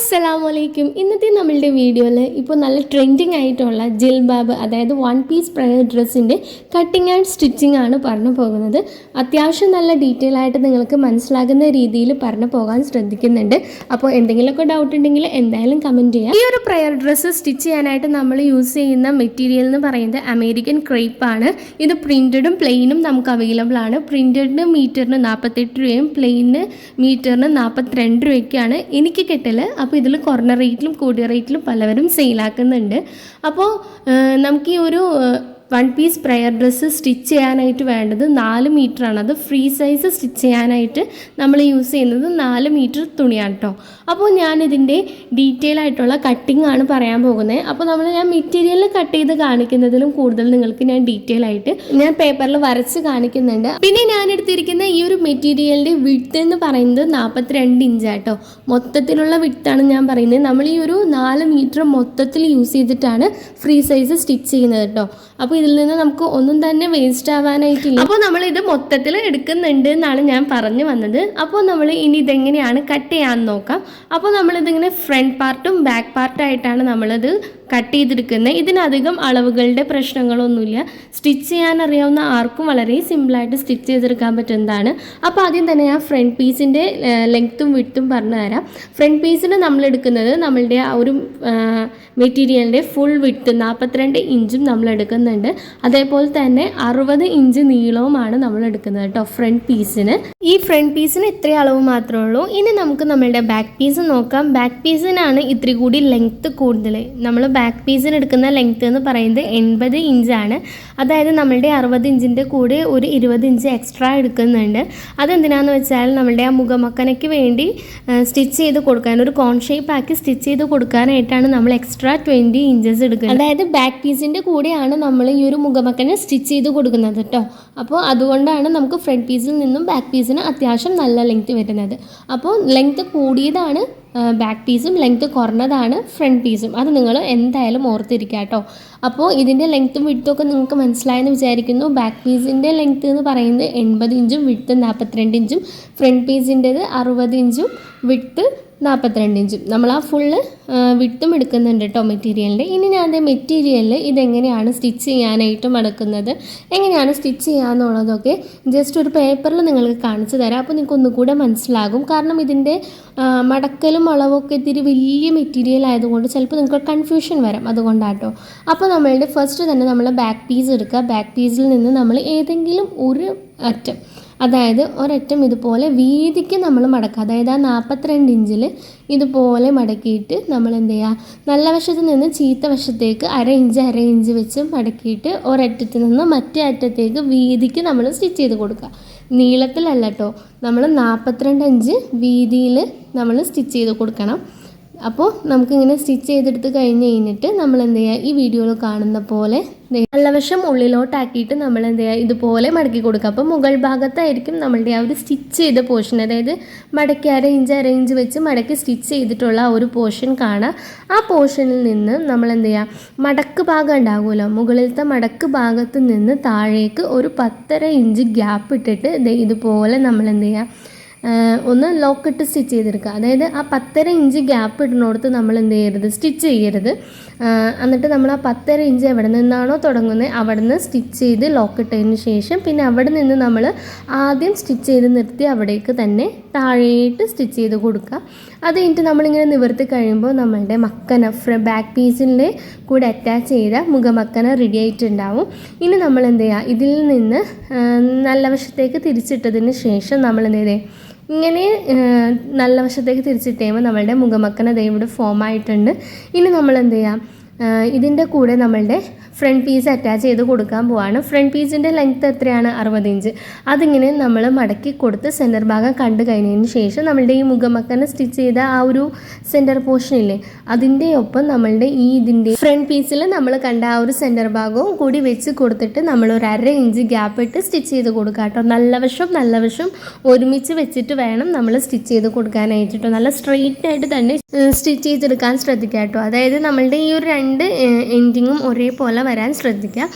അസ്സലാമു അലൈക്കും ഇന്നത്തെ നമ്മളുടെ വീഡിയോയിൽ ഇപ്പോൾ നല്ല ട്രെൻഡിങ് ആയിട്ടുള്ള ജിൽബാബ് അതായത് വൺ പീസ് പ്രയർ ഡ്രസ്സിന്റെ കട്ടിങ് ആൻഡ് സ്റ്റിച്ചിങ് ആണ് പറഞ്ഞു പോകുന്നത്. അത്യാവശ്യം നല്ല ഡീറ്റെയിൽ ആയിട്ട് നിങ്ങൾക്ക് മനസ്സിലാകുന്ന രീതിയിൽ പറഞ്ഞു പോകാൻ ശ്രദ്ധിക്കുന്നുണ്ട്. അപ്പോൾ എന്തെങ്കിലുമൊക്കെ ഡൗട്ട് ഉണ്ടെങ്കിൽ എന്തായാലും കമന്റ് ചെയ്യാം. ഈ ഒരു പ്രയർ ഡ്രസ്സ് സ്റ്റിച്ച് ചെയ്യാനായിട്ട് നമ്മൾ യൂസ് ചെയ്യുന്ന മെറ്റീരിയൽ എന്ന് പറയുന്നത് അമേരിക്കൻ ക്രേപ്പ് ആണ്. ഇത് പ്രിന്റഡും പ്ലെയിനും നമുക്ക് അവൈലബിൾ ആണ്. പ്രിന്റഡിന് മീറ്ററിന് നാൽപ്പത്തെട്ട് രൂപയും പ്ലെയിന് മീറ്ററിന് നാൽപ്പത്തിരണ്ട് രൂപയ്ക്കാണ് എനിക്ക് കിട്ടൽ അപ്പോൾ ഇതിൽ കുറഞ്ഞ റേറ്റിലും കൂടിയ റേറ്റിലും പലവരും സെയിലാക്കുന്നുണ്ട് അപ്പോൾ നമുക്ക് ഈ ഒരു one piece prayer dress stitch ചെയ്യാനായിട്ട് വേണ്ടത് നാല് മീറ്ററാണ് അത് ഫ്രീ സൈസ് സ്റ്റിച്ച് ചെയ്യാനായിട്ട് നമ്മൾ യൂസ് ചെയ്യുന്നത് നാല് മീറ്റർ തുണിയാണ് കേട്ടോ അപ്പോൾ ഞാനിതിന്റെ ഡീറ്റെയിൽ ആയിട്ടുള്ള കട്ടിംഗ് ആണ് പറയാൻ പോകുന്നത് അപ്പോൾ നമ്മൾ ഞാൻ മെറ്റീരിയൽ കട്ട് ചെയ്ത് കാണിക്കുന്നതിലും കൂടുതൽ നിങ്ങൾക്ക് ഞാൻ ഡീറ്റെയിൽ ആയിട്ട് ഞാൻ പേപ്പറിൽ വരച്ച് കാണിക്കുന്നുണ്ട്. പിന്നെ ഞാൻ എടുത്തിരിക്കുന്ന ഈ ഒരു മെറ്റീരിയലിന്റെ വിഡ്ത്ത് എന്ന് പറയുന്നത് നാൽപ്പത്തിരണ്ട് ഇഞ്ചാട്ടോ മൊത്തത്തിലുള്ള വിഡ്ത്താണ് ഞാൻ പറയുന്നത്. നമ്മൾ ഈ ഒരു നാല് മീറ്റർ മൊത്തത്തിൽ യൂസ് ചെയ്തിട്ടാണ് ഫ്രീ സൈസ് സ്റ്റിച്ച് ചെയ്യുന്നത് കേട്ടോ അപ്പോൾ ഇതിൽ നിന്ന് നമുക്ക് ഒന്നും തന്നെ വേസ്റ്റ് ആവാനായിട്ടില്ല. അപ്പോൾ നമ്മൾ ഇത് മൊത്തത്തിൽ എടുക്കുന്നുണ്ട് എന്നാണ് ഞാൻ പറഞ്ഞു വന്നത്. അപ്പോൾ നമ്മൾ ഇനി ഇതെങ്ങനെയാണ് കട്ട് ചെയ്യാൻ നോക്കാം. അപ്പോൾ നമ്മളിതിങ്ങനെ ഫ്രണ്ട് പാർട്ടും ബാക്ക് പാർട്ടായിട്ടാണ് നമ്മളത് കട്ട് ചെയ്തെടുക്കുന്നത്. ഇതിനധികം അളവുകളുടെ പ്രശ്നങ്ങളൊന്നുമില്ല. സ്റ്റിച്ച് ചെയ്യാൻ അറിയാവുന്ന ആർക്കും വളരെ സിമ്പിളായിട്ട് സ്റ്റിച്ച് ചെയ്തെടുക്കാൻ പറ്റുന്നതാണ്. അപ്പോൾ ആദ്യം തന്നെ ഞാൻ ഫ്രണ്ട് പീസിന്റെ ലെങ്ത്തും വിട്ടും പറഞ്ഞു തരാം. ഫ്രണ്ട് പീസിന് നമ്മൾ എടുക്കുന്നത് നമ്മളുടെ ആ ഒരു മെറ്റീരിയലിന്റെ ഫുൾ വിട്ട് നാൽപ്പത്തിരണ്ട് ഇഞ്ചും നമ്മൾ എടുക്കുന്നുണ്ട്. അതേപോലെ തന്നെ അറുപത് ഇഞ്ച് നീളവുമാണ് നമ്മൾ എടുക്കുന്നത് കേട്ടോ ഫ്രണ്ട് പീസിന്. ഈ ഫ്രണ്ട് പീസിന് ഇത്രയും അളവ് മാത്രമേ ഉള്ളൂ. ഇനി നമുക്ക് നമ്മളുടെ ബാക്ക് പീസ് നോക്കാം. ബാക്ക് പീസിനാണ് ഇത്തിരി കൂടി ലെങ്ത്ത് കൂടുതൽ. നമ്മൾ ബാക്ക് പീസിന് എടുക്കുന്ന ലെങ്ത്ത് എന്ന് പറയുന്നത് എൺപത് ഇഞ്ചാണ് അതായത് നമ്മളുടെ അറുപത് ഇഞ്ചിന്റെ കൂടെ ഒരു ഇരുപത് ഇഞ്ച് എക്സ്ട്രാ എടുക്കുന്നുണ്ട്. അതെന്തിനാണെന്ന് വെച്ചാൽ നമ്മളുടെ ആ മുഖമക്കനയ്ക്ക് വേണ്ടി സ്റ്റിച്ച് ചെയ്ത് കൊടുക്കാൻ ഒരു കോൺ ഷേപ്പ് ആക്കി സ്റ്റിച്ച് ചെയ്ത് കൊടുക്കാനായിട്ടാണ് നമ്മൾ എക്സ്ട്രാ ട്വന്റി ഇഞ്ചസ് എടുക്കുന്നത്. അതായത് ബാക്ക് പീസിന്റെ കൂടെയാണ് നമ്മൾ ഈ ഒരു മുഖമക്കനെ സ്റ്റിച്ച് ചെയ്ത് കൊടുക്കുന്നത് കേട്ടോ. അപ്പോൾ അതുകൊണ്ടാണ് നമുക്ക് ഫ്രണ്ട് പീസിൽ നിന്നും ബാക്ക് പീസിന് അത്യാവശ്യം നല്ല ലെങ്ത്ത് വരുന്നത്. അപ്പോൾ ലെങ്ത്ത് കൂടിയതാണ് ബാക്ക് പീസും ലെങ്ത്ത് കുറഞ്ഞതാണ് ഫ്രണ്ട് പീസും അത് നിങ്ങൾ എന്തായാലും ഓർത്തിരിക്കുക കേട്ടോ. അപ്പോൾ ഇതിന്റെ ലെങ്ത്തും വിട്ടും ഒക്കെ നിങ്ങൾക്ക് മനസ്സിലായെന്ന് വിചാരിക്കുന്നു. ബാക്ക് പീസിന്റെ ലെങ്ത്ത് എന്ന് പറയുന്നത് എൺപത് ഇഞ്ചും വിട്ട് നാൽപ്പത്തിരണ്ട് ഇഞ്ചും ഫ്രണ്ട് പീസിന്റെത് അറുപത് ഇഞ്ചും വിട്ട് നാൽപ്പത്തിരണ്ട് ഇഞ്ചും. നമ്മൾ ആ ഫുള്ള് വിട്ടും എടുക്കുന്നുണ്ട് കേട്ടോ മെറ്റീരിയലിന്റെ ഇനി ഞാൻ അതേ മെറ്റീരിയലിൽ ഇതെങ്ങനെയാണ് സ്റ്റിച്ച് ചെയ്യാനായിട്ട് മടക്കുന്നത് എങ്ങനെയാണ് സ്റ്റിച്ച് ചെയ്യാന്നുള്ളതൊക്കെ ജസ്റ്റ് ഒരു പേപ്പറിൽ നിങ്ങൾക്ക് കാണിച്ചു തരാം. അപ്പോൾ നിങ്ങൾക്ക് ഒന്നുകൂടെ മനസ്സിലാകും. കാരണം ഇതിന്റെ മടക്കലും അളവൊക്കെ ഇത്തിരി വലിയ മെറ്റീരിയൽ ആയതുകൊണ്ട് ചിലപ്പോൾ നിങ്ങൾക്ക് കൺഫ്യൂഷൻ വരാം അതുകൊണ്ടാട്ടോ. അപ്പോൾ നമ്മളുടെ ഫസ്റ്റ് തന്നെ നമ്മൾ ബാക്ക് പീസ് എടുക്കുക. ബാക്ക് പീസിൽ നിന്ന് നമ്മൾ ഏതെങ്കിലും ഒരു അറ്റം അതായത് ഒരറ്റം ഇതുപോലെ വീതിക്ക് നമ്മൾ മടക്കുക. അതായത് ആ നാൽപ്പത്തിരണ്ട് ഇഞ്ചിൽ ഇതുപോലെ മടക്കിയിട്ട് നമ്മൾ എന്ത് ചെയ്യുക? നല്ല വശത്ത് നിന്ന് ചീത്ത വശത്തേക്ക് അര ഇഞ്ച് അര ഇഞ്ച് വെച്ച് മടക്കിയിട്ട് ഒരറ്റത്ത് നിന്ന് മറ്റേ അറ്റത്തേക്ക് വീതിക്ക് നമ്മൾ സ്റ്റിച്ച് ചെയ്ത് കൊടുക്കുക. നീളത്തിലല്ല കേട്ടോ നമ്മൾ നാൽപ്പത്തിരണ്ട് ഇഞ്ച് വീതിയിൽ നമ്മൾ സ്റ്റിച്ച് ചെയ്ത് കൊടുക്കണം. അപ്പോൾ നമുക്കിങ്ങനെ സ്റ്റിച്ച് ചെയ്തെടുത്ത് കഴിഞ്ഞ് കഴിഞ്ഞിട്ട് നമ്മൾ എന്ത് ചെയ്യുക ഈ വീഡിയോയിൽ കാണുന്ന പോലെ നല്ല വശം ഉള്ളിലോട്ടാക്കിയിട്ട് നമ്മൾ എന്ത് ചെയ്യുക ഇതുപോലെ മടക്കി കൊടുക്കുക. അപ്പോൾ മുകൾ ഭാഗത്തായിരിക്കും നമ്മളുടെ ആ ഒരു സ്റ്റിച്ച് ചെയ്ത പോർഷൻ. അതായത് മടക്കി അര ഇഞ്ച് അര ഇഞ്ച് വെച്ച് മടക്കി സ്റ്റിച്ച് ചെയ്തിട്ടുള്ള ആ ഒരു പോർഷൻ കാണാം. ആ പോർഷനിൽ നിന്ന് നമ്മൾ എന്ത് ചെയ്യുക മടക്ക് ഭാഗം ഉണ്ടാകുമല്ലോ. മുകളിലത്തെ മടക്ക് ഭാഗത്ത് നിന്ന് താഴേക്ക് ഒരു പത്തര ഇഞ്ച് ഗ്യാപ്പ് ഇട്ടിട്ട് ഇതുപോലെ നമ്മൾ എന്ത് ചെയ്യുക ഒന്ന് ലോക്കിട്ട് സ്റ്റിച്ച് ചെയ്തെടുക്കുക. അതായത് ആ പത്തര ഇഞ്ച് ഗ്യാപ്പ് ഇടുന്നിടത്ത് നമ്മൾ എന്ത് ചെയ്യരുത്? സ്റ്റിച്ച് ചെയ്യരുത്. എന്നിട്ട് നമ്മൾ ആ പത്തര ഇഞ്ച് എവിടെ നിന്നാണോ തുടങ്ങുന്നത് അവിടെ നിന്ന് സ്റ്റിച്ച് ചെയ്ത് ലോക്കിട്ടതിന് ശേഷം പിന്നെ അവിടെ നിന്ന് നമ്മൾ ആദ്യം സ്റ്റിച്ച് ചെയ്ത് നിർത്തി അവിടേക്ക് തന്നെ താഴേട്ട് സ്റ്റിച്ച് ചെയ്ത് കൊടുക്കുക. അത് കഴിഞ്ഞിട്ട് നമ്മളിങ്ങനെ നിവർത്തി കഴിയുമ്പോൾ നമ്മളുടെ മക്കന ബാക്ക് പീസിന്റെ കൂടെ അറ്റാച്ച് ചെയ്ത മുഖമക്കന റെഡി ആയിട്ടുണ്ടാവും. ഇനി നമ്മൾ എന്ത് ചെയ്യുക? ഇതിൽ നിന്ന് നല്ല വശത്തേക്ക് തിരിച്ചിട്ടതിന് ശേഷം നമ്മൾ എന്ത് ചെയ്തേ? ഇങ്ങനെ നല്ല വശത്തേക്ക് തിരിച്ചിട്ട് കഴിയുമ്പോൾ നമ്മളുടെ മുഖമക്കന ദേ ഇവിടെ ഫോം ആയിട്ടുണ്ട്. ഇനി നമ്മൾ എന്ത് ചെയ്യാം ഇതിന്റെ കൂടെ നമ്മളുടെ ഫ്രണ്ട് പീസ് അറ്റാച്ച് ചെയ്ത് കൊടുക്കാൻ പോവാണ്. ഫ്രണ്ട് പീസിന്റെ ലെങ്ത്ത് എത്രയാണ്? അറുപത് ഇഞ്ച് അതിങ്ങനെ നമ്മൾ മടക്കി കൊടുത്ത് സെന്റർ ഭാഗം കണ്ടു കഴിഞ്ഞതിന് ശേഷം നമ്മളുടെ ഈ മുഖമക്കനെ സ്റ്റിച്ച് ചെയ്ത ആ ഒരു സെന്റർ പോർഷൻ ഇല്ലേ അതിന്റെ ഒപ്പം നമ്മളുടെ ഈ ഇതിന്റെ ഫ്രണ്ട് പീസിൽ നമ്മൾ കണ്ട ആ ഒരു സെന്റർ ഭാഗവും കൂടി വെച്ച് കൊടുത്തിട്ട് നമ്മൾ ഒരു അര ഇഞ്ച് ഗ്യാപ്പ് ഇട്ട് സ്റ്റിച്ച് ചെയ്ത് കൊടുക്കുക കേട്ടോ നല്ല വശം നല്ല വശം ഒരുമിച്ച് വെച്ചിട്ട് വേണം നമ്മൾ സ്റ്റിച്ച് ചെയ്ത് കൊടുക്കാനായിട്ട് നല്ല സ്ട്രെയിറ്റ് ആയിട്ട് തന്നെ സ്റ്റിച്ച് ചെയ്തെടുക്കാൻ ശ്രദ്ധിക്കുക കേട്ടോ അതായത് നമ്മളുടെ ഈ ഒരു രണ്ട് എൻഡിങ്ങും ഒരേപോലെ വരാൻ ശ്രദ്ധിക്കുക.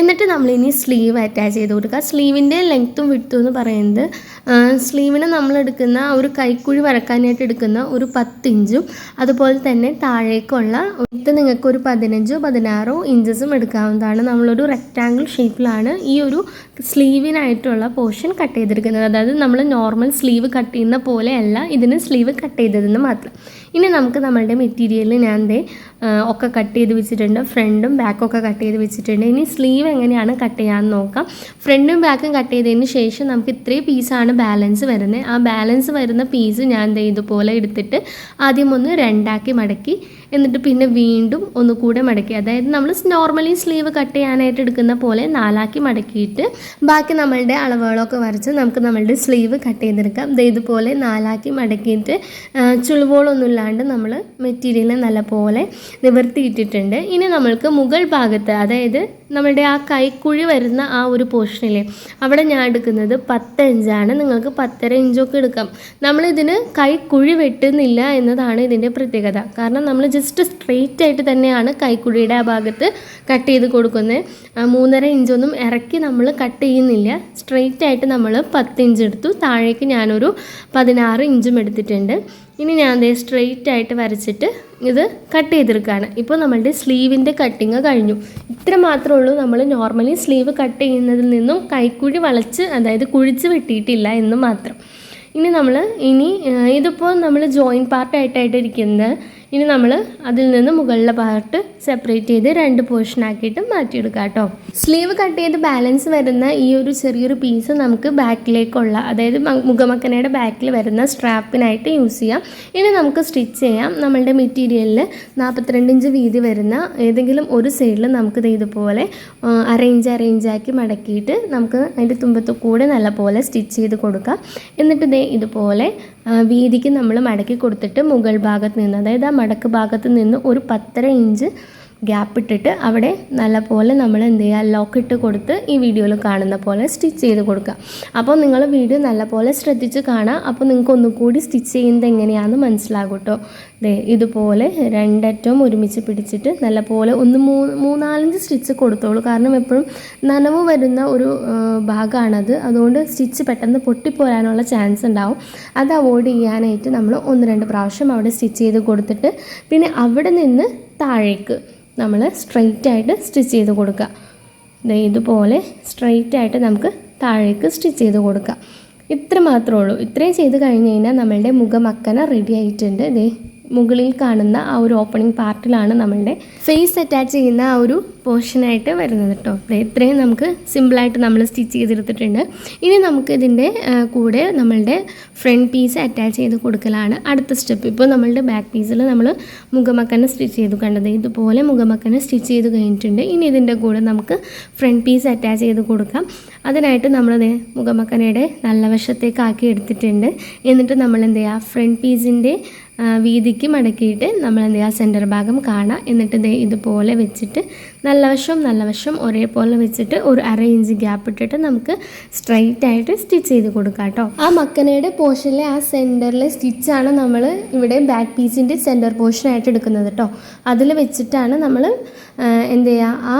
എന്നിട്ട് നമ്മൾ ഇനി സ്ലീവ് അറ്റാച്ച് ചെയ്ത് കൊടുക്കുക. സ്ലീവിന്റെ ലെങ്ത്തും വിട്ടും എന്ന് പറയുന്നത് സ്ലീവിന് നമ്മൾ എടുക്കുന്ന ഒരു കൈക്കുഴി വരക്കാനായിട്ട് എടുക്കുന്ന ഒരു പത്തിഞ്ചും അതുപോലെ തന്നെ താഴേക്കുള്ള ഇത് നിങ്ങൾക്ക് ഒരു പതിനഞ്ചോ പതിനാറോ ഇഞ്ചസും എടുക്കാവുന്നതാണ്. നമ്മളൊരു റെക്റ്റാങ്കിൾ ഷേപ്പിലാണ് ഈ ഒരു സ്ലീവിനായിട്ടുള്ള പോർഷൻ കട്ട് ചെയ്തെടുക്കുന്നത്. അതായത് നമ്മൾ നോർമൽ സ്ലീവ് കട്ട് ചെയ്യുന്ന പോലെയല്ല ഇതിന് സ്ലീവ് കട്ട് ചെയ്തതെന്ന് മാത്രം. ഇനി നമുക്ക് നമ്മളുടെ മെറ്റീരിയലിൽ ഞാൻ ദേ ഒക്കെ കട്ട് ചെയ്ത് വെച്ചിട്ടുണ്ട്. ഫ്രണ്ടും ബാക്കും കട്ട് ചെയ്ത് വെച്ചിട്ടുണ്ട്. ഇനി സ്ലീവ് എങ്ങനെയാണ് കട്ട് ചെയ്യാമെന്ന് നോക്കാം. ഫ്രണ്ടും ബാക്കും കട്ട് ചെയ്തതിന് ശേഷം നമുക്ക് ഇത്രയും പീസാണ് ബാലൻസ് വരുന്നത് ആ ബാലൻസ് വരുന്ന പീസ് ഞാൻ ദേ ഇതുപോലെ എടുത്തിട്ട് ആദ്യം ഒന്ന് രണ്ടാക്കി മടക്കി എന്നിട്ട് പിന്നെ വീണ്ടും ഒന്നുകൂടെ മടക്കി. അതായത് നമ്മൾ നോർമലി സ്ലീവ് കട്ട് ചെയ്യാനായിട്ട് എടുക്കുന്ന പോലെ നാലാക്കി മടക്കിയിട്ട് ബാക്കി നമ്മളുടെ അളവുകളൊക്കെ വരച്ച് നമുക്ക് നമ്മളുടെ സ്ലീവ് കട്ട് ചെയ്തെടുക്കാം. ദേ ഇതുപോലെ നാലാക്കി മടക്കിയിട്ട് ആ, ചുളിവുകളൊന്നും ഇല്ലാണ്ട് നമ്മൾ മെറ്റീരിയൽ നല്ലപോലെ നിവർത്തിയിട്ടിട്ടുണ്ട്. ഇനി നമ്മൾക്ക് മുകൾ ഭാഗത്ത് അതായത് നമ്മുടെ ആ കൈക്കുഴി വരുന്ന ആ ഒരു പോർഷനിലെ അവിടെ ഞാൻ എടുക്കുന്നത് പത്ത് ഇഞ്ചാണ്. നിങ്ങൾക്ക് പത്തര ഇഞ്ചൊക്കെ എടുക്കാം. നമ്മളിതിന് കൈക്കുഴി വെട്ടുന്നില്ല എന്നതാണ് ഇതിന്റെ പ്രത്യേകത. കാരണം നമ്മൾ ജസ്റ്റ് സ്ട്രെയിറ്റ് ആയിട്ട് തന്നെയാണ് കൈക്കുഴിയുടെ ആ ഭാഗത്ത് കട്ട് ചെയ്ത് കൊടുക്കുന്നത്. മൂന്നര ഇഞ്ചൊന്നും ഇറക്കി നമ്മൾ കട്ട് ചെയ്യുന്നില്ല. സ്ട്രെയിറ്റ് ആയിട്ട് നമ്മൾ പത്ത് ഇഞ്ച് എടുത്തു. താഴേക്ക് ഞാനൊരു പതിനാറ് ഇഞ്ചും എടുത്തിട്ടുണ്ട്. ഇനി ഞാൻ ദേ സ്ട്രെയിറ്റ് ആയിട്ട് വരച്ചിട്ട് ഇത് കട്ട് ചെയ്തെടുക്കുകയാണ്. ഇപ്പോൾ നമ്മളുടെ സ്ലീവിന്റെ കട്ടിങ് കഴിഞ്ഞു. ഇത്ര മാത്രമേ ഉള്ളൂ. നമ്മൾ നോർമലി സ്ലീവ് കട്ട് ചെയ്യുന്നതിൽ നിന്നും കൈക്കുഴി വളച്ച് അതായത് കുഴിച്ച് വെട്ടിയിട്ടില്ല എന്ന് മാത്രം. ഇനി നമ്മൾ ഇനി ഇതിപ്പോൾ നമ്മൾ ജോയിന്റ് പാർട്ടായിട്ടായിട്ട് ഇരിക്കുന്നത് ഇനി നമ്മൾ അതിൽ നിന്ന് മുകളിലെ പാർട്ട് സെപ്പറേറ്റ് ചെയ്ത് രണ്ട് പോർഷൻ ആക്കിയിട്ട് മാറ്റിയെടുക്കാം കേട്ടോ. സ്ലീവ് കട്ട് ചെയ്ത് ബാലൻസ് വരുന്ന ഈ ഒരു ചെറിയൊരു പീസ് നമുക്ക് ബാക്കിലേക്കുള്ള അതായത് മുഖമക്കനയുടെ ബാക്കിൽ വരുന്ന സ്ട്രാപ്പിനായിട്ട് യൂസ് ചെയ്യാം. ഇനി നമുക്ക് സ്റ്റിച്ച് ചെയ്യാം. നമ്മളുടെ മെറ്റീരിയലിൽ നാൽപ്പത്തിരണ്ട് ഇഞ്ച് വീതി വരുന്ന ഏതെങ്കിലും ഒരു സൈഡിൽ നമുക്ക് ദേ ഇതുപോലെ അറേഞ്ച് അറേഞ്ച് ആക്കി മടക്കിയിട്ട് നമുക്ക് അതിന്റെ തുമ്പത്ത് കൂടെ നല്ലപോലെ സ്റ്റിച്ച് ചെയ്ത് കൊടുക്കാം. എന്നിട്ട് ഇതേ ഇതുപോലെ വീതിക്ക് നമ്മൾ മടക്കി കൊടുത്തിട്ട് മുകൾ ഭാഗത്ത് നിന്ന് അതായത് ആ മടക്ക് ഭാഗത്ത് നിന്ന് ഒരു പത്തര ഇഞ്ച് ഗ്യാപ്പ് ഇട്ടിട്ട് അവിടെ നല്ലപോലെ നമ്മൾ എന്ത് ചെയ്യുക ലോക്ക് ഇട്ട് കൊടുത്ത് ഈ വീഡിയോയിൽ കാണുന്ന പോലെ സ്റ്റിച്ച് ചെയ്ത് കൊടുക്കുക അപ്പോൾ നിങ്ങൾ വീഡിയോ നല്ലപോലെ ശ്രദ്ധിച്ച് കാണാം. അപ്പോൾ നിങ്ങൾക്ക് ഒന്നുകൂടി സ്റ്റിച്ച് ചെയ്യുന്നത് എങ്ങനെയാണെന്ന് മനസ്സിലാകും കേട്ടോ ഇതുപോലെ രണ്ടറ്റവും ഒരുമിച്ച് പിടിച്ചിട്ട് നല്ലപോലെ ഒന്ന് മൂ മൂന്നാലഞ്ച് സ്റ്റിച്ച് കൊടുത്തോളൂ. കാരണം എപ്പോഴും നനവ് വരുന്ന ഒരു ഭാഗമാണത് അതുകൊണ്ട് സ്റ്റിച്ച് പെട്ടെന്ന് പൊട്ടിപ്പോരാനുള്ള ചാൻസ് ഉണ്ടാവും. അത് അവോയ്ഡ് ചെയ്യാനായിട്ട് നമ്മൾ ഒന്ന് രണ്ട് പ്രാവശ്യം അവിടെ സ്റ്റിച്ച് ചെയ്ത് കൊടുത്തിട്ട് പിന്നെ അവിടെ നിന്ന് താഴേക്ക് നമ്മൾ സ്ട്രെയിറ്റ് ആയിട്ട് സ്റ്റിച്ച് ചെയ്ത് കൊടുക്കുക. ഇതുപോലെ സ്ട്രെയിറ്റ് ആയിട്ട് നമുക്ക് താഴേക്ക് സ്റ്റിച്ച് ചെയ്ത് കൊടുക്കുക. ഇത്ര മാത്രമേ ഉള്ളൂ. ഇത്രയും ചെയ്ത് കഴിഞ്ഞ് കഴിഞ്ഞാൽ നമ്മളുടെ മുഖമക്കന റെഡി ആയിട്ടുണ്ട്. ദേ മുകളിൽ കാണുന്ന ആ ഒരു ഓപ്പണിംഗ് പാർട്ടിലാണ് നമ്മളുടെ ഫേസ് അറ്റാച്ച് ചെയ്യുന്ന ആ ഒരു പോർഷനായിട്ട് വരുന്നത് കേട്ടോ അപ്പോൾ ഇത്രയും നമുക്ക് സിമ്പിളായിട്ട് നമ്മൾ സ്റ്റിച്ച് ചെയ്തെടുത്തിട്ടുണ്ട്. ഇനി നമുക്ക് ഇതിന്റെ കൂടെ നമ്മളുടെ ഫ്രണ്ട് പീസ് അറ്റാച്ച് ചെയ്ത് കൊടുക്കലാണ് അടുത്ത സ്റ്റെപ്പ് ഇപ്പോൾ നമ്മളുടെ ബാക്ക് പീസിൽ നമ്മൾ മുഖമക്കനെ സ്റ്റിച്ച് ചെയ്തു കണ്ടത്. ഇതുപോലെ മുഖമക്കനെ സ്റ്റിച്ച് ചെയ്ത് കഴിഞ്ഞിട്ടുണ്ട്. ഇനി ഇതിന്റെ കൂടെ നമുക്ക് ഫ്രണ്ട് പീസ് അറ്റാച്ച് ചെയ്ത് കൊടുക്കാം. അതിനായിട്ട് നമ്മൾ ദേ മുഖമക്കനയുടെ നല്ല വശത്തേക്കാക്കി എടുത്തിട്ടുണ്ട്. എന്നിട്ട് നമ്മൾ എന്ത് ചെയ്യുക? ഫ്രണ്ട് പീസിന്റെ വീതിക്ക് മടക്കിയിട്ട് നമ്മൾ എന്ത് ചെയ്യുക? സെന്റർ ഭാഗം കാണാം എന്നിട്ട് ദേ ഇതുപോലെ വെച്ചിട്ട് നല്ല വശം നല്ല വശം ഒരേപോലെ വെച്ചിട്ട് ഒരു അര ഇഞ്ച് ഗ്യാപ്പ് ഇട്ടിട്ട് നമുക്ക് സ്ട്രൈറ്റ് ആയിട്ട് സ്റ്റിച്ച് ചെയ്ത് കൊടുക്കാം കേട്ടോ. ആ മക്കനയുടെ പോർഷനിലെ ആ സെന്ററിലെ സ്റ്റിച്ചാണ് നമ്മൾ ഇവിടെ ബാക്ക് പീസിന്റെ സെന്റർ പോർഷനായിട്ട് എടുക്കുന്നത് കേട്ടോ. അതിൽ വെച്ചിട്ടാണ് നമ്മൾ എന്ത് ചെയ്യുക? ആ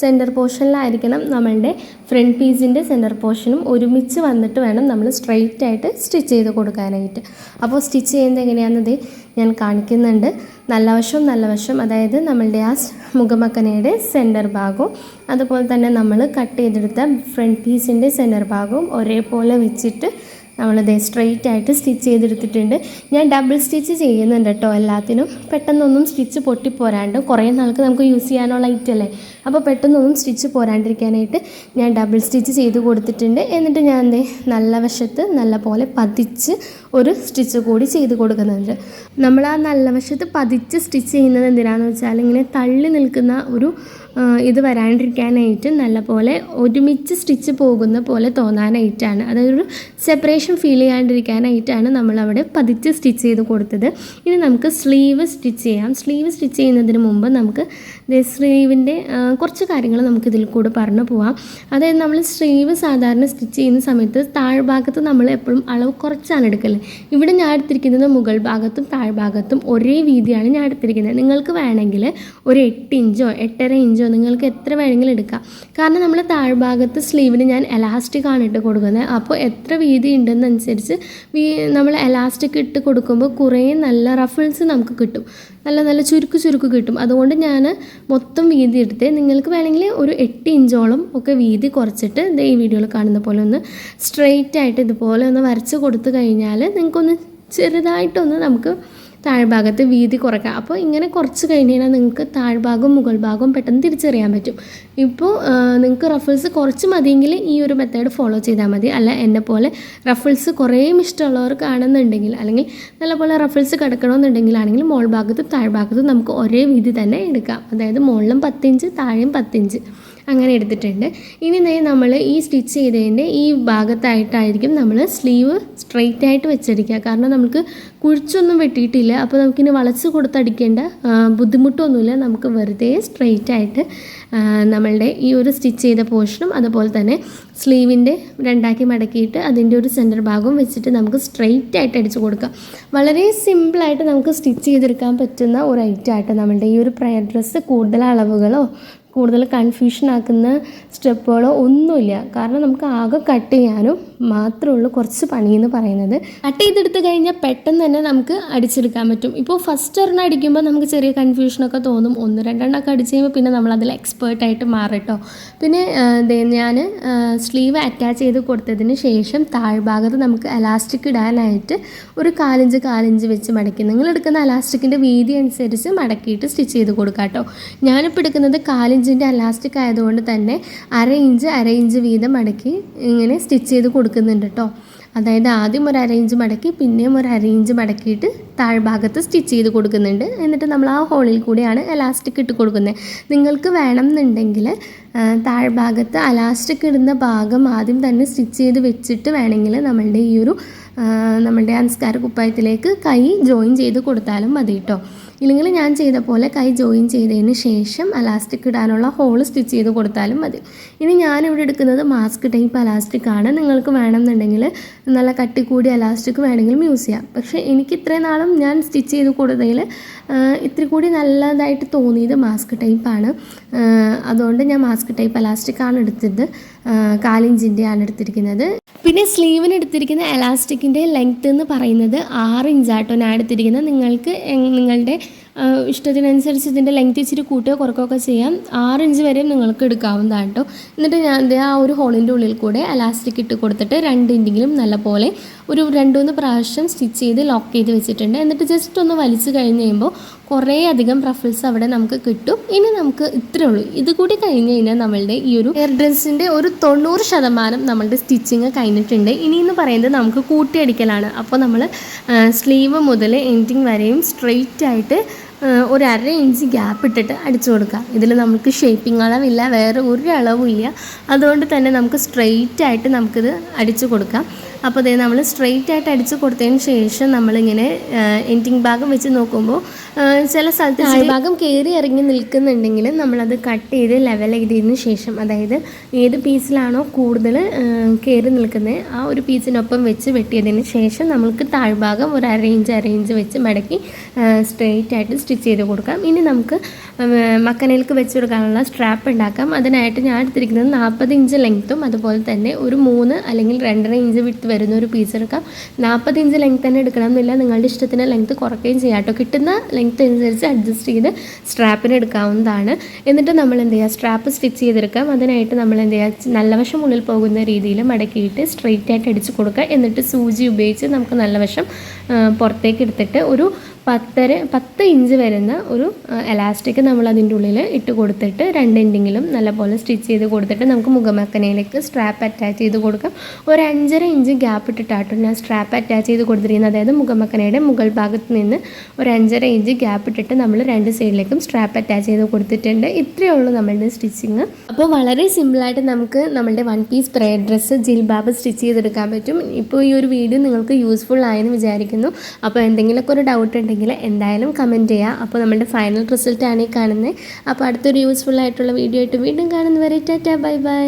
സെന്റർ പോർഷനിലായിരിക്കണം നമ്മളുടെ ഫ്രണ്ട് പീസിന്റെ സെന്റർ പോർഷനും ഒരുമിച്ച് വന്നിട്ട് വേണം നമ്മൾ സ്ട്രെയിറ്റ് ആയിട്ട് സ്റ്റിച്ച് ചെയ്ത് കൊടുക്കാനായിട്ട്. അപ്പോൾ സ്റ്റിച്ച് ചെയ്യുന്നത് എങ്ങനെയാണെന്നത് ഞാൻ കാണിക്കുന്നുണ്ട്. നല്ല വശവും നല്ല വശം അതായത് നമ്മളുടെ ആ മുഖമക്കനയുടെ സെന്റർ ഭാഗവും അതുപോലെ തന്നെ നമ്മൾ കട്ട് ചെയ്തെടുത്ത ഫ്രണ്ട് പീസിന്റെ സെന്റർ ഭാഗവും ഒരേപോലെ വെച്ചിട്ട് നമ്മളിത് സ്ട്രെയിറ്റ് ആയിട്ട് സ്റ്റിച്ച് ചെയ്തെടുത്തിട്ടുണ്ട്. ഞാൻ ഡബിൾ സ്റ്റിച്ച് ചെയ്യുന്നുണ്ട് കേട്ടോ എല്ലാത്തിനും. പെട്ടെന്നൊന്നും സ്റ്റിച്ച് പൊട്ടിപ്പോരാണ്ട് കുറേ നാൾക്ക് നമുക്ക് യൂസ് ചെയ്യാനുള്ള ഐറ്റല്ലേ അപ്പോൾ പെട്ടെന്നൊന്നും സ്റ്റിച്ച് പോരാണ്ടിരിക്കാനായിട്ട് ഞാൻ ഡബിൾ സ്റ്റിച്ച് ചെയ്ത് കൊടുത്തിട്ടുണ്ട്. എന്നിട്ട് ഞാൻ എന്തേ നല്ല വശത്ത് നല്ല പോലെ പതിച്ച് ഒരു സ്റ്റിച്ച് കൂടി ചെയ്ത് കൊടുക്കുന്നുണ്ട്. നമ്മൾ ആ നല്ല വശത്ത് പതിച്ച് സ്റ്റിച്ച് ചെയ്യുന്നത് എന്തിനാണെന്ന് വെച്ചാൽ ഇങ്ങനെ തള്ളി നിൽക്കുന്ന ഒരു ഇത് വരാണ്ടിരിക്കാനായിട്ട് നല്ല പോലെ ഒരുമിച്ച് സ്റ്റിച്ച് പോകുന്ന പോലെ തോന്നാനായിട്ടാണ്. അതായത് ഒരു സെപ്പറേഷൻ ഫീൽ ചെയ്യാണ്ടിരിക്കാനായിട്ടാണ് നമ്മളവിടെ പതിച്ച് സ്റ്റിച്ച് ചെയ്ത് കൊടുത്തത്. ഇനി നമുക്ക് സ്ലീവ് സ്റ്റിച്ച് ചെയ്യാം. സ്ലീവ് സ്റ്റിച്ച് ചെയ്യുന്നതിന് മുമ്പ് നമുക്ക് സ്ലീവിന്റെ കുറച്ച് കാര്യങ്ങൾ നമുക്ക് ഇതിൽ കൂടെ പറഞ്ഞു പോവാം. അതായത് നമ്മൾ സ്ലീവ് സാധാരണ സ്റ്റിച്ച് ചെയ്യുന്ന സമയത്ത് താഴ്ഭാഗത്ത് നമ്മൾ എപ്പോഴും അളവ് കുറച്ചാണ് എടുക്കൽ. ഇവിടെ ഞാൻ എടുത്തിരിക്കുന്നത് മുകൾ ഭാഗത്തും താഴ്ഭാഗത്തും ഒരേ വീതിയാണ് ഞാൻ എടുത്തിരിക്കുന്നത്. നിങ്ങൾക്ക് വേണമെങ്കിൽ ഒരു എട്ട് ഇഞ്ചോ എട്ടര ഇഞ്ചോ നിങ്ങൾക്ക് എത്ര വേണമെങ്കിലും എടുക്കാം. കാരണം നമ്മൾ താഴ്ഭാഗത്ത് സ്ലീവിന് ഞാൻ എലാസ്റ്റിക് ആണ് ഇട്ട് കൊടുക്കുന്നത്. അപ്പോൾ എത്ര വീതി ഉണ്ടെന്നനുസരിച്ച് നമ്മൾ എലാസ്റ്റിക് ഇട്ട് കൊടുക്കുമ്പോൾ കുറേ നല്ല റഫിൾസ് നമുക്ക് കിട്ടും. നല്ല നല്ല ചുരുക്ക് ചുരുക്ക് കിട്ടും. അതുകൊണ്ട് ഞാൻ മൊത്തം വീതി എടുത്ത് നിങ്ങൾക്ക് വേണമെങ്കിൽ ഒരു എട്ട് ഇഞ്ചോളം ഒക്കെ വീതി കുറച്ചിട്ട് ഈ വീഡിയോയിൽ കാണുന്ന പോലെ ഒന്ന് സ്ട്രെയിറ്റ് ആയിട്ട് ഇതുപോലെ ഒന്ന് വരച്ച് കൊടുത്തു കഴിഞ്ഞാൽ നിങ്ങൾക്കൊന്ന് ചെറുതായിട്ടൊന്ന് നമുക്ക് താഴ്ഭാഗത്ത് വീതി കുറയ്ക്കാം. അപ്പോൾ ഇങ്ങനെ കുറച്ച് കഴിഞ്ഞ് കഴിഞ്ഞാൽ നിങ്ങൾക്ക് താഴ്ഭാഗവും മുകൾ ഭാഗവും പെട്ടെന്ന് തിരിച്ചറിയാൻ പറ്റും. ഇപ്പോൾ നിങ്ങൾക്ക് റഫിൾസ് കുറച്ച് മതിയെങ്കിൽ ഈ ഒരു മെത്തേഡ് ഫോളോ ചെയ്താൽ മതി. അല്ല എന്നെ പോലെ റഫിൾസ് കുറേ ഇഷ്ടമുള്ളവർ കാണുന്നുണ്ടെങ്കിൽ അല്ലെങ്കിൽ നല്ലപോലെ റഫിൾസ് കിടക്കണമെന്നുണ്ടെങ്കിലാണെങ്കിൽ മോൾ ഭാഗത്തും താഴ്ഭാഗത്തും നമുക്ക് ഒരേ വീതി തന്നെ എടുക്കാം. അതായത് മുകളിലും പത്തിഞ്ച് താഴെയും പത്തിഞ്ച്. അങ്ങനെ എടുത്തിട്ടുണ്ട്. ഇനി നേ നമ്മൾ ഈ സ്റ്റിച്ച് ചെയ്തതിന്റെ ഈ ഭാഗത്തായിട്ടായിരിക്കും നമ്മൾ സ്ലീവ് സ്ട്രെയിറ്റ് ആയിട്ട് വെച്ചടിക്കുക. കാരണം നമുക്ക് കുഴിച്ചൊന്നും വെട്ടിയിട്ടില്ല. അപ്പോൾ നമുക്കിനി വളച്ച് കൊടുത്തടിക്കേണ്ട ബുദ്ധിമുട്ടൊന്നുമില്ല. നമുക്ക് വെറുതെ സ്ട്രെയിറ്റ് ആയിട്ട് നമ്മളുടെ ഈ ഒരു സ്റ്റിച്ച് ചെയ്ത പോർഷനും അതുപോലെ തന്നെ സ്ലീവിന്റെ രണ്ടാക്കി മടക്കിയിട്ട് അതിന്റെ ഒരു സെന്റർ ഭാഗവും വെച്ചിട്ട് നമുക്ക് സ്ട്രെയിറ്റ് ആയിട്ട് അടിച്ചു കൊടുക്കാം. വളരെ സിമ്പിളായിട്ട് നമുക്ക് സ്റ്റിച്ച് ചെയ്തെടുക്കാൻ പറ്റുന്ന ഒരു ഐറ്റം ആയിട്ട് നമ്മളുടെ ഈ ഒരു പ്രയർ ഡ്രസ്സ് കൂടുതൽ അളവുകളോ കൂടുതൽ കൺഫ്യൂഷൻ ആക്കുന്ന സ്റ്റെപ്പുകളോ ഒന്നുമില്ല. കാരണം നമുക്ക് ആകെ കട്ട് ചെയ്യാനും മാത്രമേ ഉള്ളൂ കുറച്ച് പണി എന്ന് പറയുന്നത്. കട്ട് ചെയ്തെടുത്ത് കഴിഞ്ഞാൽ പെട്ടെന്ന് തന്നെ നമുക്ക് അടിച്ചെടുക്കാൻ പറ്റും. ഇപ്പോൾ ഫസ്റ്റ് ഒരെണ്ണം അടിക്കുമ്പോൾ നമുക്ക് ചെറിയ കൺഫ്യൂഷനൊക്കെ തോന്നും. ഒന്ന് രണ്ടെണ്ണമൊക്കെ അടിച്ച് കഴിയുമ്പോൾ പിന്നെ നമ്മൾ അതിൽ എക്സ്പേർട്ടായിട്ട് മാറട്ടോ പിന്നെ ഞാൻ സ്ലീവ് അറ്റാച്ച് ചെയ്ത് കൊടുത്തതിന് ശേഷം താഴ്ഭാഗത്ത് നമുക്ക് അലാസ്റ്റിക് ഇടാനായിട്ട് ഒരു കാലിഞ്ച് കാലിഞ്ച് വെച്ച് മടക്കി. നിങ്ങൾ എടുക്കുന്ന അലാസ്റ്റിക്കിന്റെ വീതി അനുസരിച്ച് മടക്കിയിട്ട് സ്റ്റിച്ച് ചെയ്ത് കൊടുക്കാം കേട്ടോ ഞാനിപ്പോൾ എടുക്കുന്നത് കാലിഞ്ചിന്റെ അലാസ്റ്റിക് ആയതുകൊണ്ട് തന്നെ അര ഇഞ്ച് അര ഇഞ്ച് വീതം മടക്കി ഇങ്ങനെ സ്റ്റിച്ച് ചെയ്ത് കൊടുക്കുന്നുണ്ട് കേട്ടോ അതായത് ആദ്യം ഒരു അര ഇഞ്ച് മടക്കി പിന്നെയും ഒരു അര ഇഞ്ച് മടക്കിയിട്ട് താഴ്ഭാഗത്ത് സ്റ്റിച്ച് ചെയ്ത് കൊടുക്കുന്നുണ്ട്. എന്നിട്ട് നമ്മൾ ആ ഹോളിൽ കൂടിയാണ് എലാസ്റ്റിക് ഇട്ട് കൊടുക്കുന്നത്. നിങ്ങൾക്ക് വേണം എന്നുണ്ടെങ്കിൽ താഴ്ഭാഗത്ത് അലാസ്റ്റിക് ഇടുന്ന ഭാഗം ആദ്യം തന്നെ സ്റ്റിച്ച് ചെയ്ത് വെച്ചിട്ട് വേണമെങ്കിൽ നമ്മളുടെ ഈ ഒരു നമ്മുടെ അൻസ്കാര കുപ്പായത്തിലേക്ക് കൈ ജോയിൻ ചെയ്ത് കൊടുത്താലും മതി കേട്ടോ ഇല്ലെങ്കിൽ ഞാൻ ചെയ്ത പോലെ കൈ ജോയിൻ ചെയ്തതിന് ശേഷം അലാസ്റ്റിക് ഇടാനുള്ള ഹോൾ സ്റ്റിച്ച് ചെയ്ത് കൊടുത്താലും മതി. ഇനി ഞാനിവിടെ എടുക്കുന്നത് മാസ്ക് ടൈപ്പ് അലാസ്റ്റിക് ആണ്. നിങ്ങൾക്ക് വേണമെന്നുണ്ടെങ്കിൽ നല്ല കട്ടി കൂടി അലാസ്റ്റിക് വേണമെങ്കിലും യൂസ് ചെയ്യാം. പക്ഷേ എനിക്ക് ഇത്രയും നാളും ഞാൻ സ്റ്റിച്ച് ചെയ്ത് കൊടുത്തതിൽ ഇത്തിരി കൂടി നല്ലതായിട്ട് തോന്നിയത് മാസ്ക് ടൈപ്പാണ് അതുകൊണ്ട് ഞാൻ മാസ്ക് ടൈപ്പ് അലാസ്റ്റിക് ആണ് എടുത്തത്. കാലിഞ്ചിന്റെ ആണ് എടുത്തിരിക്കുന്നത്. പിന്നെ സ്ലീവിന് എടുത്തിരിക്കുന്ന എലാസ്റ്റിക്കിന്റെ ലെങ്ത് എന്ന് പറയുന്നത് ആറ് ഇഞ്ചാട്ടോ ഞാൻ എടുത്തിരിക്കുന്നത്. നിങ്ങൾക്ക് നിങ്ങളുടെ ഇഷ്ടത്തിനനുസരിച്ച് ഇതിന്റെ ലെങ്ത് ഇച്ചിരി കൂട്ടുകയോ കുറക്കുകയൊക്കെ ചെയ്യാം. ആറ് ഇഞ്ച് വരെയും നിങ്ങൾക്ക് എടുക്കാവുന്നതാണ് കേട്ടോ. എന്നിട്ട് ഞാൻ ആ ഒരു ഹോളിന്റെ ഉള്ളിൽ കൂടെ അലാസ്റ്റിക് ഇട്ട് കൊടുത്തിട്ട് രണ്ട് ഇന്റെങ്കിലും നല്ലപോലെ ഒരു രണ്ട് മൂന്ന് പ്രാവശ്യം സ്റ്റിച്ച് ചെയ്ത് ലോക്ക് ചെയ്ത് വെച്ചിട്ടുണ്ട്. എന്നിട്ട് ജസ്റ്റ് ഒന്ന് വലിച്ചു കഴിഞ്ഞ് കഴിയുമ്പോൾ കുറേ അധികം റഫിൾസ് അവിടെ നമുക്ക് കിട്ടും. ഇനി നമുക്ക് ഇത്രേ ഉള്ളൂ. ഇത് കൂടി കഴിഞ്ഞ് കഴിഞ്ഞാൽ നമ്മളുടെ ഈ ഒരു ഹെയർ ഡ്രസ്സിന്റെ ഒരു തൊണ്ണൂറ് ശതമാനം നമ്മളുടെ സ്റ്റിച്ചിങ് കഴിഞ്ഞിട്ടുണ്ട്. ഇനി എന്ന് പറയുന്നത് നമുക്ക് കൂട്ടിയടിക്കലാണ് അപ്പോൾ നമ്മൾ സ്ലീവ് മുതൽ എൻഡിങ് വരെയും സ്ട്രെയിറ്റ് ആയിട്ട് ഒരു അര ഇഞ്ച് ഗ്യാപ്പ് ഇട്ടിട്ട് അടിച്ചു കൊടുക്കുക. ഇതിൽ നമുക്ക് ഷേപ്പിംഗ് അളവില്ല വേറെ ഒരു അളവും ഇല്ല. അതുകൊണ്ട് തന്നെ നമുക്ക് സ്ട്രെയിറ്റ് ആയിട്ട് നമുക്കിത് അടിച്ചു കൊടുക്കാം. അപ്പോൾ അതേ നമ്മൾ സ്ട്രെയിറ്റ് ആയിട്ട് അടിച്ച് കൊടുത്തതിന് ശേഷം നമ്മളിങ്ങനെ എൻഡിങ് ഭാഗം വെച്ച് നോക്കുമ്പോൾ ചില സ്ഥലത്ത് ഭാഗം കയറി ഇറങ്ങി നിൽക്കുന്നുണ്ടെങ്കിൽ നമ്മളത് കട്ട് ചെയ്ത് ലെവൽ ചെയ്തതിന് ശേഷം അതായത് ഏത് പീസിലാണോ കൂടുതൽ കയറി നിൽക്കുന്നത് ആ ഒരു പീസിനൊപ്പം വെച്ച് വെട്ടിയതിന് ശേഷം നമുക്ക് താഴ്ഭാഗം ഒരു അറേഞ്ച് അറേഞ്ച് വെച്ച് മടക്കി സ്ട്രെയിറ്റ് ആയിട്ട് സ്റ്റിച്ച് ചെയ്ത് കൊടുക്കാം. ഇനി നമുക്ക് മക്കനയിലേക്ക് വെച്ച് കൊടുക്കാനുള്ള സ്ട്രാപ്പ് ഉണ്ടാക്കാം. അതിനായിട്ട് ഞാൻ എടുത്തിരിക്കുന്നത് നാൽപ്പത് ഇഞ്ച് ലെങ്ത്തും അതുപോലെ തന്നെ ഒരു മൂന്ന് അല്ലെങ്കിൽ രണ്ടര ഇഞ്ച് വിട്ട് വരുന്ന ഒരു പീസ് എടുക്കാം. നാൽപ്പത് ഇഞ്ച് ലെങ്ത് തന്നെ എടുക്കണം എന്നില്ല നിങ്ങളുടെ ഇഷ്ടത്തിന് ലെങ്ത് കുറയ്ക്കുകയും ചെയ്യാം കേട്ടോ. കിട്ടുന്ന ലെങ്ത് അനുസരിച്ച് അഡ്ജസ്റ്റ് ചെയ്ത് സ്ട്രാപ്പിന് എടുക്കാവുന്നതാണ്. എന്നിട്ട് നമ്മൾ എന്ത് ചെയ്യുക? സ്ട്രാപ്പ് സ്റ്റിച്ച് ചെയ്തെടുക്കാം. അതിനായിട്ട് നമ്മൾ എന്ത് ചെയ്യുക? നല്ല വശം ഉള്ളിൽ പോകുന്ന രീതിയിൽ മടക്കിയിട്ട് സ്ട്രെയിറ്റ് ആയിട്ട് അടിച്ച് കൊടുക്കുക. എന്നിട്ട് സൂചി ഉപയോഗിച്ച് നമുക്ക് നല്ല വശം പുറത്തേക്ക് എടുത്തിട്ട് ഒരു പത്തര പത്ത് ഇഞ്ച് വരുന്ന ഒരു എലാസ്റ്റിക് നമ്മൾ അതിന്റെ ഉള്ളിൽ ഇട്ട് കൊടുത്തിട്ട് രണ്ട് എൻഡിങ്ങിലും നല്ലപോലെ സ്റ്റിച്ച് ചെയ്ത് കൊടുത്തിട്ട് നമുക്ക് മുഖമക്കനയിലേക്ക് സ്ട്രാപ്പ് അറ്റാച്ച് ചെയ്ത് കൊടുക്കാം. ഒരു അഞ്ചര ഇഞ്ച് ഗ്യാപ്പ് ഇട്ടിട്ടാട്ടോ ഞാൻ സ്ട്രാപ്പ് അറ്റാച്ച് ചെയ്ത് കൊടുത്തിരിക്കുന്നത്. അതായത് മുഖമക്കനയുടെ മുകൾ ഭാഗത്ത് നിന്ന് ഒരു അഞ്ചര ഇഞ്ച് ഗ്യാപ്പ് ഇട്ടിട്ട് നമ്മൾ രണ്ട് സൈഡിലേക്കും സ്ട്രാപ്പ് അറ്റാച്ച് ചെയ്ത് കൊടുത്തിട്ടുണ്ട്. ഇത്രയേ ഉള്ളൂ നമ്മളുടെ സ്റ്റിച്ചിങ് അപ്പോൾ വളരെ സിമ്പിളായിട്ട് നമുക്ക് നമ്മളുടെ വൺ പീസ് പ്രേ ഡ്രസ്സ് ജിൽബാബ് സ്റ്റിച്ച് ചെയ്തെടുക്കാൻ പറ്റും. ഇപ്പോൾ ഈ ഒരു വീഡിയോ നിങ്ങൾക്ക് യൂസ്ഫുൾ ആയെന്ന് വിചാരിക്കുന്നു. അപ്പോൾ എന്തെങ്കിലുമൊക്കെ ഒരു ഡൗട്ട് ഉണ്ടെങ്കിൽ എന്നുണ്ടെങ്കിൽ എന്തായാലും കമന്റ് ചെയ്യുക അപ്പോൾ നമ്മുടെ ഫൈനൽ റിസൾട്ടാണ് ഈ കാണുന്നത്. അപ്പോൾ അടുത്തൊരു യൂസ്ഫുൾ ആയിട്ടുള്ള വീഡിയോ ആയിട്ട് വീണ്ടും കാണുന്നവരെ ടാറ്റാ ബൈ ബൈ.